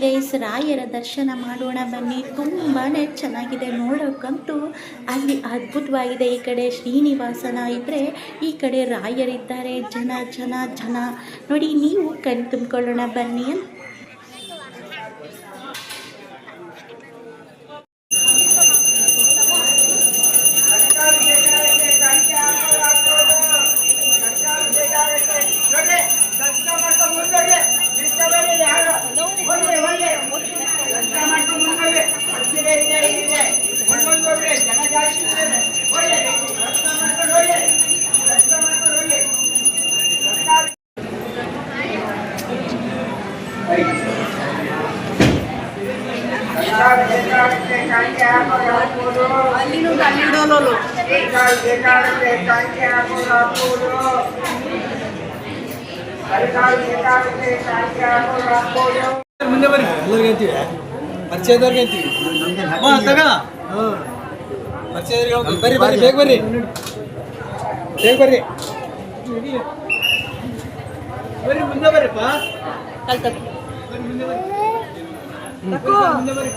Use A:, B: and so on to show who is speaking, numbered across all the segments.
A: Guys, ರಾಯರ ದರ್ಶನ ಮಾಡೋಣ ಬನ್ನಿ. ತುಂಬಾ ಚೆನ್ನಾಗಿದೆ. ನೋಡೋಕ್ಕಂತೂ ಅಲ್ಲಿ ಅದ್ಭುತವಾಗಿದೆ. ಈ ಕಡೆ ಶ್ರೀನಿವಾಸನ ಇದ್ದರೆ ಈ ಕಡೆ ರಾಯರಿದ್ದಾರೆ. ಜನ ಜನ ಜನ. ನೋಡಿ, ನೀವು ಕಣ್ ತುಂಬಿಕೊಳ್ಳೋಣ ಬನ್ನಿ ಅಂತ.
B: ಮುಂದೆ ಬರ್ರಿ ಎಲ್ಲರಿಗೆ ಅಂತೀವಿ. ಪರಿಚಯದವ್ರಿಗೆ ಅಂತೀವಿ. ಹಾ ತಗ. ಹಾಂ. ಪರಿಚಯದವ್ರಿಗೆ ಬರ್ರಿ ಬರ್ರಿ ಬೇಗ ಬರ್ರಿ ಬೇಗ ಬರ್ರಿ ಬರ್ರಿ ಮುಂದೆ ಬರ್ರಿಪ್ಪ ಬರ್ರಿ ಮುಂದೆ ಬರ್ರಿ ಮುಂದೆ ಬರ್ರಿ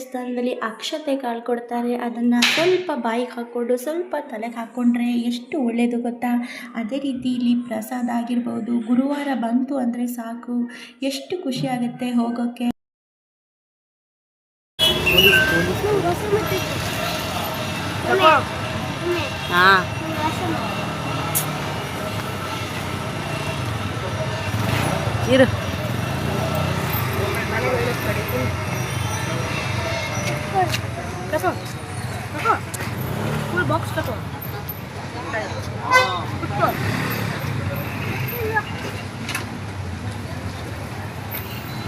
A: ದೇವಸ್ಥಾನದಲ್ಲಿ ಅಕ್ಷತೆ ಕಾಳು ಕೊಡ್ತಾರೆ ಅದನ್ನು ಸ್ವಲ್ಪ ಬಾಯಿಗೆ ಹಾಕ್ಕೊಂಡು, ಸ್ವಲ್ಪ ತಲೆಗೆ ಹಾಕ್ಕೊಂಡ್ರೆ ಎಷ್ಟು ಒಳ್ಳೆಯದು ಗೊತ್ತಾ? ಅದೇ ರೀತಿ ಇಲ್ಲಿ ಪ್ರಸಾದ ಆಗಿರ್ಬೋದು. ಗುರುವಾರ ಬಂತು ಅಂದರೆ ಸಾಕು. ಎಷ್ಟು ಖುಷಿ ಆಗುತ್ತೆ ಹೋಗೋಕ್ಕೆ ಇರು.
C: এখন এখন ফুল বক্স
A: কত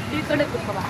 A: ঠিক করে বাবা